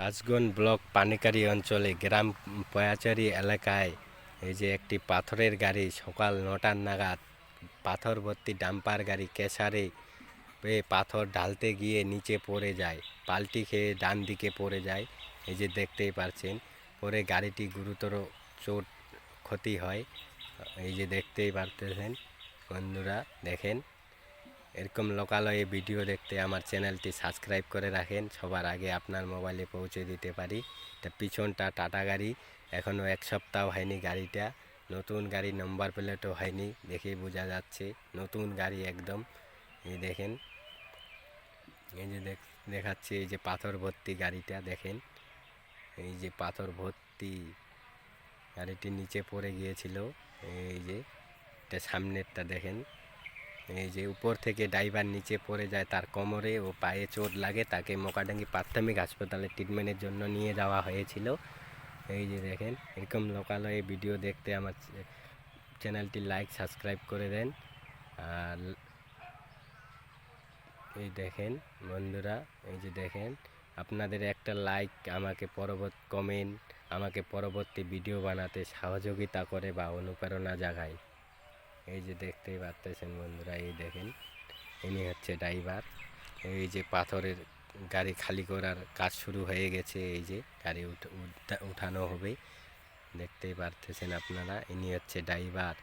Rajganj block পানিকারি অঞ্চলে গ্রাম পয়াচারি এলাকায় এই যে একটি পাথরের গাড়ি সকাল নটার নাগাদ পাথর ভর্তি ডাম্পার গাড়ি কেশারে পাথর ঢালতে গিয়ে নিচে পড়ে যায়, পাল্টি খেয়ে ডান দিকে পড়ে যায়। এই যে দেখতেই পারছেন, পরে গাড়িটি গুরুতর চোট ক্ষতি হয়। এই যে দেখতেই পারতেছেন বন্ধুরা, দেখেন। এরকম লোকালয়ে ভিডিও দেখতে আমার চ্যানেলটি সাবস্ক্রাইব করে রাখেন। সবার আগে আপনার মোবাইলে পৌঁছে দিতে পারি। এটা পিছনটা টাটা গাড়ি। এখনও এক সপ্তাহ হয়নি গাড়িটা। নতুন গাড়ি নাম্বার প্লেটও হয়নি, দেখেই বোঝা যাচ্ছে। নতুন গাড়ি একদম। এই দেখেন। এই যে দেখ, দেখাচ্ছে এই যে পাথর ভর্তি গাড়িটা, দেখেন। এই যে পাথর ভর্তি গাড়িটি নিচে পড়ে গিয়েছিল। এই যে, এটা সামনেরটা দেখেন। এই যে উপর থেকে ড্রাইভার নিচে পড়ে যায়, তার কোমরে ও পায়ে চোট লাগে, তাকে মোকাডাঙ্গি প্রাথমিক হাসপাতালে ট্রিটমেন্টের জন্য নিয়ে যাওয়া হয়েছিল। এই যে দেখেন, এরকম লোকালয়ে ভিডিও দেখতে আমার চ্যা- চ্যানেলটি লাইক সাবস্ক্রাইব করে দেন। আর এই দেখেন বন্ধুরা, এই যে দেখেন, আপনাদের একটা লাইক আমাকে পরবর্তী কমেন্ট আমাকে পরবর্তী ভিডিও বানাতে সহযোগিতা করে বা অনুপ্রেরণা জাগায়। এই যে দেখতেই পারতেছেন বন্ধুরা, এই দেখেন, ইনি হচ্ছে ড্রাইভার। এই যে পাথরের গাড়ি খালি করার কাজ শুরু হয়ে গেছে, এই যে গাড়ি উঠ- উঠা- উঠানো হবে। দেখতেই পারতেছেন আপনারা, ইনি হচ্ছে ড্রাইভার।